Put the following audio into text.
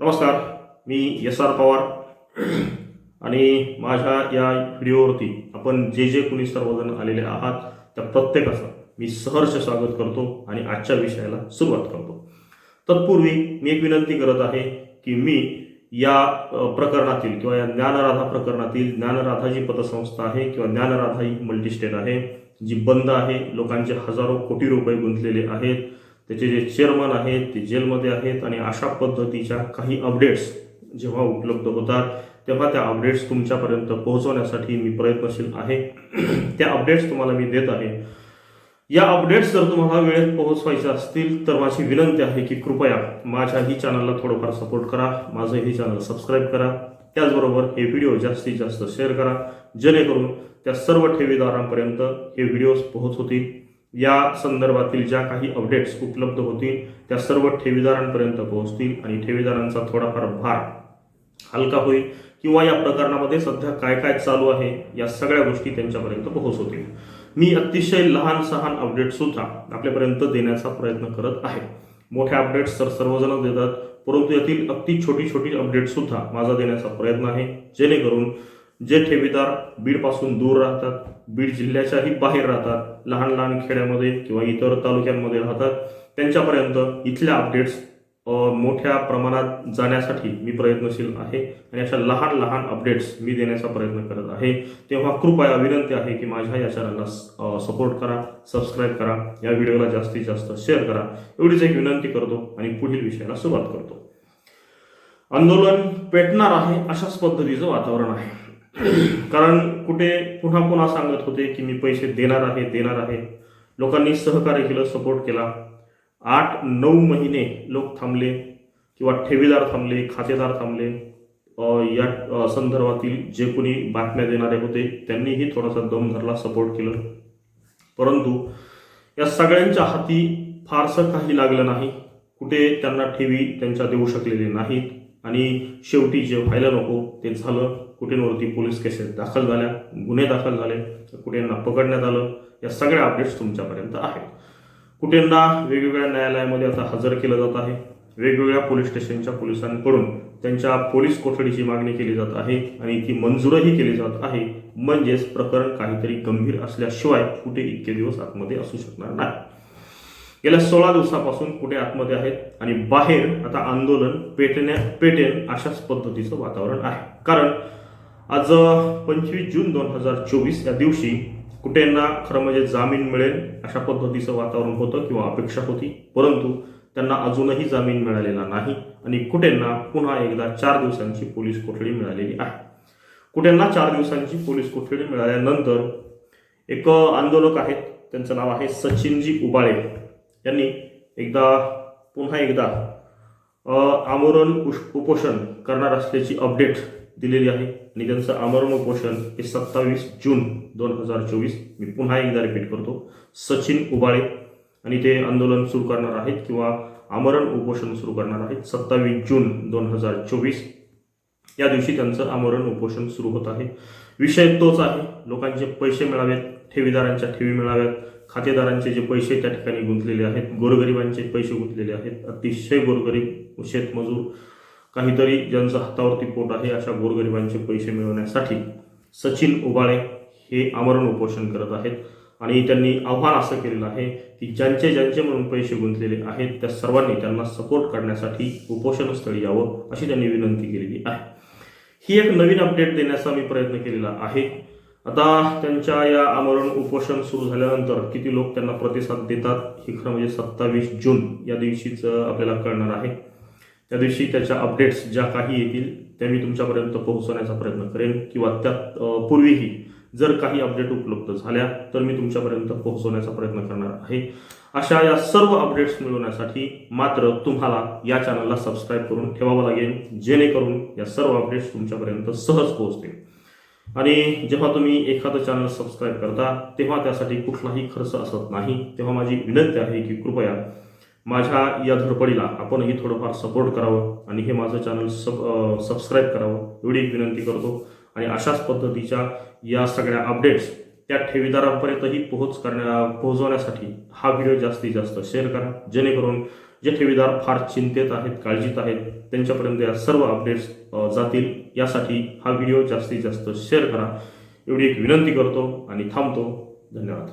नमस्कार मी S R Pawar. आणि माझ्या या व्हिडिओवरती आपण जे जे कुणी सर्वजण आलेले आहात त्या प्रत्येकाचं मी सहर्ष स्वागत करतो आणि आजच्या विषयाला सुरुवात करतो. तत्पूर्वी मी एक विनंती करत आहे की मी या प्रकरणातील किंवा या ज्ञानराधा प्रकरणातील ज्ञानराधा जी पतसंस्था आहे किंवा ज्ञानराधा ही मल्टीस्टेट आहे जी बंद आहे लोकांचे हजारो कोटी रुपये गुंतलेले आहेत. त्याचे जे चेअरमन आहेत ते जेलमध्ये आहेत आणि अशा पद्धतीच्या काही अपडेट्स जेव्हा उपलब्ध होतात तेव्हा त्या अपडेट्स तुमच्यापर्यंत पोहोचवण्यासाठी मी प्रयत्नशील आहे. त्या अपडेट्स तुम्हाला मी देत आहे. या अपडेट्स जर तुम्हाला वेळेत पोहोचवायचे असतील तर माझी विनंती आहे की कृपया माझ्या ही चॅनलला थोडंफार सपोर्ट करा माझं हे चॅनल सबस्क्राईब करा. त्याचबरोबर हे व्हिडिओ जास्तीत जास्त शेअर करा जेणेकरून त्या सर्व ठेवीदारांपर्यंत हे व्हिडिओज पोहोचवतील या संदर्भातील ज्या काही अपडेट्स उपलब्ध होतील त्या सर्व ठेवीदारांपर्यंत पोहोचतील आणि ठेवीदारांचा थोडाफार भार हलका होईल किंवा या प्रकरणामध्ये सध्या काय काय चालू आहे या सगळ्या गोष्टी त्यांच्यापर्यंत पोहोचवतील. मी अतिशय लहान सहान अपडेटसुद्धा आपल्यापर्यंत देण्याचा प्रयत्न करत आहे. मोठ्या अपडेट्स तर सर्वजण देतात परंतु यातील अगदी छोटी छोटी अपडेटसुद्धा माझा देण्याचा प्रयत्न आहे जेणेकरून जे ठेवीदार बीडपासून दूर राहतात बीड जिल्ह्याच्याही बाहेर राहतात लहान लहान खेड्यामध्ये किंवा इतर तालुक्यांमध्ये राहतात त्यांच्यापर्यंत इथल्या अपडेट्स मोठ्या प्रमाणात जाण्यासाठी मी प्रयत्नशील आहे आणि अशा लहान लहान अपडेट्स मी देण्याचा प्रयत्न करत आहे. तेव्हा कृपया विनंती आहे की माझ्या या चॅनलला सपोर्ट करा सबस्क्राईब करा या व्हिडिओला जास्तीत जास्त शेअर करा. एवढीच एक विनंती करतो आणि पुढील विषयाला सुरुवात करतो. आंदोलन पेटणार आहे अशाच पद्धतीचं वातावरण आहे. कारण कुठे पुन्हा पुन्हा सांगत होते की मी पैसे देणार आहे देणार आहे. लोकांनी सहकार्य केलं सपोर्ट केला. आठ नऊ महिने लोक थांबले किंवा ठेवीदार थांबले खातेदार थांबले. या संदर्भातील जे कोणी बातम्या देणारे होते त्यांनीही थोडासा दम धरला सपोर्ट केलं. परंतु या सगळ्यांच्या हाती फारसं काही लागलं नाही. कुठे त्यांना ठेवी त्यांच्या देऊ शकलेले नाहीत. आणि शेवटी जे व्हायला नको ते झालं. कुठेवरती पोलीस केसेस दाखल झाल्या गुन्हे दाखल झाले कुठेंना पकडण्यात आलं. या सगळ्या अपडेट्स तुमच्यापर्यंत आहेत. कुठेंना वेगवेगळ्या न्यायालयामध्ये आता हजर केलं जात आहे. वेगवेगळ्या पोलीस स्टेशनच्या पोलिसांकडून त्यांच्या पोलीस कोठडीची मागणी केली जात आहे आणि ती मंजूरही केली जात आहे. म्हणजेच प्रकरण काहीतरी गंभीर असल्याशिवाय कुठे इतके दिवस आतमध्ये असू शकणार नाही. गेल्या सोळा दिवसापासून कुठे आतमध्ये आहेत आणि बाहेर आता आंदोलन पेटण्या पेटेल अशाच पद्धतीचं वातावरण आहे. कारण आज पंचवीस जून दोन हजार चोवीस या दिवशी कुठेंना खरं म्हणजे जामीन मिळेल अशा पद्धतीचं वातावरण होतं किंवा अपेक्षा होती परंतु त्यांना अजूनही जामीन मिळालेला नाही आणि कुठेंना पुन्हा एकदा चार दिवसांची पोलीस कोठडी मिळालेली आहे. कुठेंना चार दिवसांची पोलीस कोठडी मिळाल्यानंतर एक आंदोलक आहेत त्यांचं नाव आहे सचिनजी उबाळे. यांनी एकदा पुन्हा एकदा आमरण उश- उपोषण करणार असल्याची अपडेट दिलेली आहे. आणि त्यांचं आमरण उपोषण हे सत्तावीस जून दोन हजार चोवीस. मी पुन्हा एकदा रिपीट करतो. सचिन उबाळे आणि ते आंदोलन सुरू करणार आहेत किंवा आमरण उपोषण सुरू करणार आहेत सत्तावीस जून दोन हजार चोवीस. या दिवशी त्यांचं आमरण उपोषण सुरू होत आहे. विषय तोच आहे. लोकांचे पैसे मिळावेत ठेवीदारांच्या ठेवी मिळाव्यात. खातेदारांचे जे पैसे त्या ठिकाणी गुंतलेले आहेत गोरगरिबांचे पैसे गुंतलेले आहेत अतिशय गोरगरीब शेतमजूर काहीतरी ज्यांचं हातावरती पोट आहे अशा गोरगरिबांचे पैसे मिळवण्यासाठी सचिन उबाळे हे आमरण उपोषण करत आहेत. आणि त्यांनी आव्हान असं केलेलं आहे की ज्यांचे ज्यांचे म्हणून पैसे गुंतलेले आहेत त्या सर्वांनी त्यांना सपोर्ट करण्यासाठी उपोषणस्थळी यावं अशी त्यांनी विनंती केलेली आहे. ही एक नवीन अपडेट देण्याचा मी प्रयत्न केलेला आहे. आता त्यांच्या या आमरण उपोषण सुरू झाल्यानंतर किती लोक त्यांना प्रतिसाद देतात हे खरं म्हणजे सत्तावीस जून या दिवशीच आपल्याला कळणार आहे. त्या दिवशी त्याच्या अपडेट्स ज्या काही येतील त्या मी तुमच्यापर्यंत पोहोचवण्याचा प्रयत्न करेन किंवा त्यात पूर्वीही जर काही अपडेट उपलब्ध झाल्या तर मी तुमच्यापर्यंत पोहोचवण्याचा प्रयत्न करणार आहे. अशा या सर्व अपडेट्स मिळवण्यासाठी मात्र तुम्हाला या चॅनलला सबस्क्राईब करून ठेवावं लागेल जेणेकरून या सर्व अपडेट्स तुमच्यापर्यंत सहज पोहोचतील. आणि जेव्हा तुम्ही एखादं चॅनल सबस्क्राईब करता तेव्हा त्यासाठी कुठलाही खर्च असत नाही. तेव्हा माझी विनंती आहे की कृपया माझ्या या धडपडीला आपणही थोडंफार सपोर्ट करावं आणि हे माझं चॅनल सब सबस्क्राईब करावं एवढी एक विनंती करतो. आणि अशाच पद्धतीच्या या सगळ्या अपडेट्स त्या ठेवीदारांपर्यंतही पोहोच करण्या पोहोचवण्यासाठी हा व्हिडिओ जास्तीत जास्त शेअर करा. जेणेकरून जे ठेवीदार फार चिंतेत आहेत काळजीत आहेत त्यांच्यापर्यंत या सर्व अपडेट्स जातील. यासाठी हा व्हिडिओ जास्तीत जास्त शेअर करा. एवढी एक विनंती करतो आणि थांबतो. धन्यवाद.